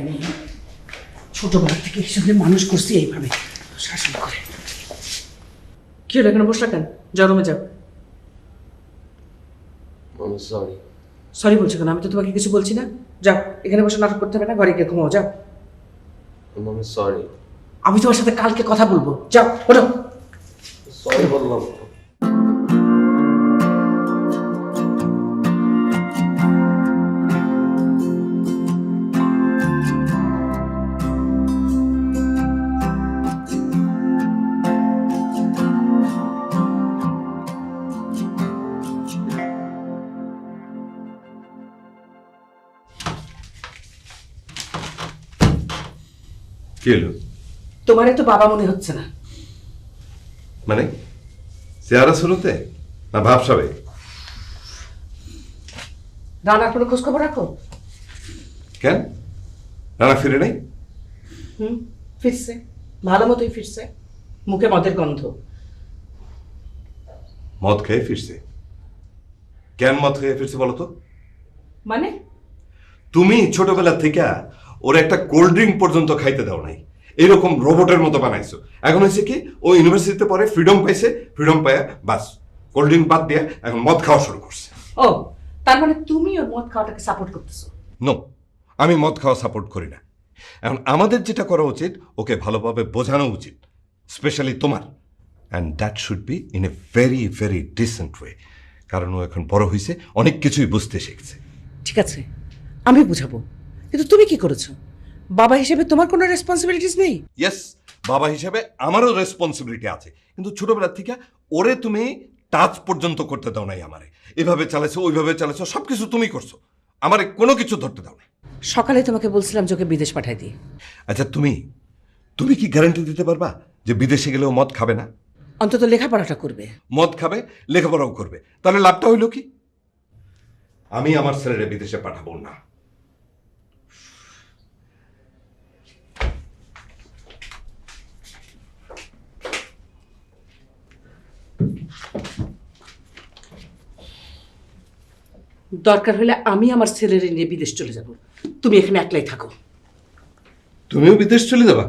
আমি ছোটবেলা থেকে হিসেবে মানুষ করছি এইভাবে। শাসন করে। কি হলো এখানে বসলা কেন? যাও রুমে যাও। সরি সরি বলছো কেন? আমি তো তোমাকে কিছু বলছি না। যাও এখানে বসে নাটক করতে হবে না ঘরে গিয়ে ঘুমাও যাও। সরি আমি তোমার সাথে কালকে কথা বলব। যাও ওঠো। সরি বললাম কি হলো তোমারে তো বাবা মনে হচ্ছে না। মানে? চেহারা শুরুতে না ভাবসাবে রানার কোনো খোঁজ খবর রাখো? কেন? রানা ফিরে নাই? হুম ফিরছে। ভালো মতোই ফিরছে। মুখে মদের গন্ধ। মদ খেয়ে ফিরছে। কেন মদ খেয়ে ফিরছে বলো তো? মানে? তুমি ছোটবেলা থেকে ওর একটা কোল্ড ড্রিঙ্ক পর্যন্ত খাইতে দাও নাই। এরকম রোবটের মতো বানাইছো। এখন হয়েছে কি ও ইউনিভার্সিটিতে পরে ফ্রিডম পাইছে ফ্রিডম পায় বাস কোল্ড ড্রিঙ্ক বাদ দিয়ে এখন মদ খাওয়া শুরু করছে। ও তার মানে তুমি ওর মদ খাওয়াটাকে সাপোর্ট করতেছো? নো আমি মদ খাওয়া সাপোর্ট করি না। এখন আমাদের যেটা করা উচিত ওকে ভালোভাবে বোঝানো উচিত স্পেশালি তোমার। And that should be in a very very decent way কারণ ও এখন বড় হয়েছে অনেক কিছুই বুঝতে শিখছে। ঠিক আছে আমি বুঝাবো। কিন্তু তুমি কি করেছ? বাবা হিসেবে তোমার কোনো রেসপন্সিবিলিটিস নেই? ইয়েস বাবা হিসেবে আমারও রেসপন্সিবিলিটি আছে। কিন্তু ছোটবেলা থেকে ওরে তুমি টাচ পর্যন্ত করতে দাও নাই আমারে। এভাবে চালাইছো ওইভাবে চালাইছো সব কিছু তুমি করছ। আমারে কোনো কিছু ধরতে দাও না সকালে তোমাকে বলছিলাম যে ওকে বিদেশ পাঠাই দিই। আচ্ছা তুমি তুমি কি গ্যারান্টি দিতে পারবা যে বিদেশে গেলেও মদ খাবে না? অন্তত লেখাপড়াটা করবে। মদ খাবে লেখাপড়াও করবে। তাহলে লাভটা হইল কি? আমি আমার ছেলেরে বিদেশে পাঠাবো না। দরকার হলে আমি আমার ছেলেরে নিয়ে বিদেশ চলে যাব। তুমি এখানে একলাই থাকো। তুমিও বিদেশ চলে যাবা?